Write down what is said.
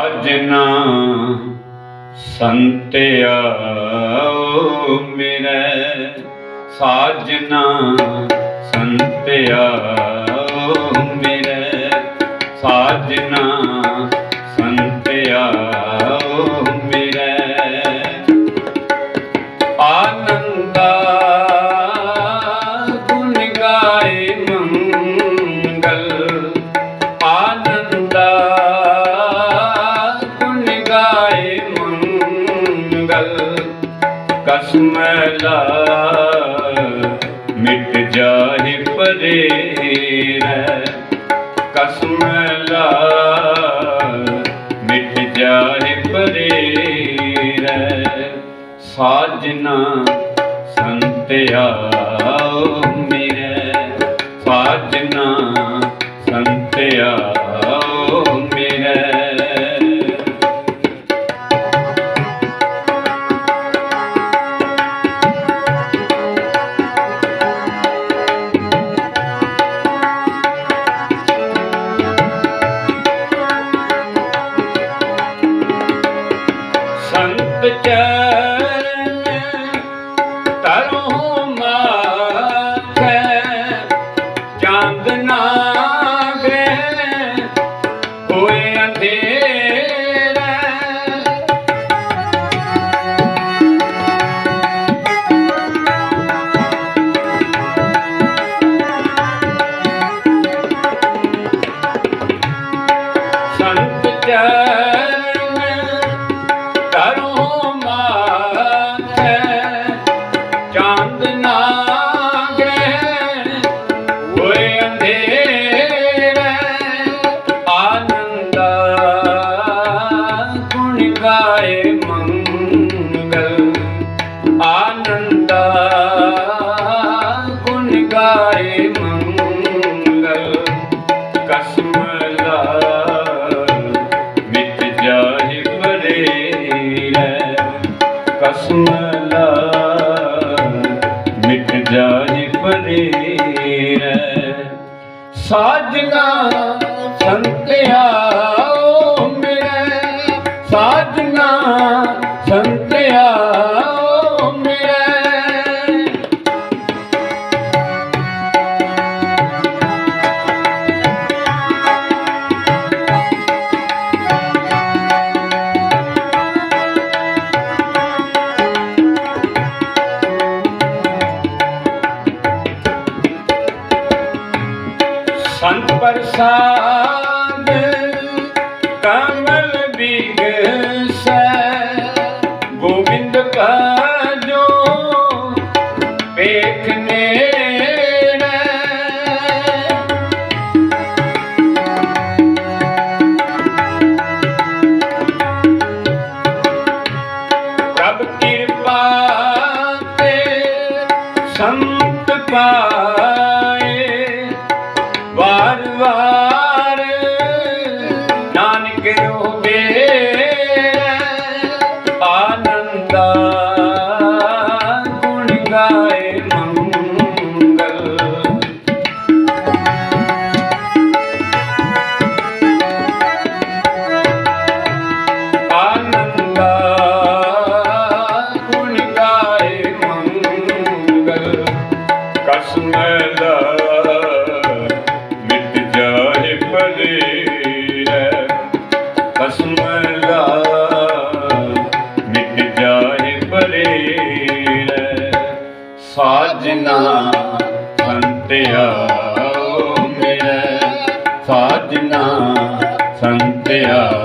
ਅਜਨਾ ਸੰਤਿਆ ਮੇਰੇ। ਸਾਜਨਾ ਸੰਤਿਆ ਮੇਰੇ। ਸਾਜਨਾ ਜਾਹਿ ਪਰੇ ਰਹਿ ਕਸਮਲਾ ਮਿਟ ਜਾਹਿ ਪਰੇ ਰਹਿ ਸਾਜਨਾ ਸੰਤਿਆ ਓ ਮੇਰੇ ਸਾਜਨਾ ਸੰਤ ਚਰਨ ਸਾਜਨਾ ਸੰਤਿਆ ਪ੍ਰਸਾਦ ਕਮਲ ਬਿਗਸੈ ਗੋਬਿੰਦ ਕਾਜੋ ਵੇਖਨੇ ਕਿਰਪਾ ਤੇ ਸੰਤ ਪਾਏ ਗੁਣ ਗਾਏ ਮੰਗਲ ਕਸਮਲਾ ਮਿਟ ਜਾਏ ਪਰੇ ਰਹਿ ਕਸਮਲਾ ਮਿਟ ਜਾਏ ਪਰੇ ਸਾਜਨਾ ਸੰਤਿਆ ਮੇਰਾ ਸਾਜਨਾ ਸੰਤਿਆ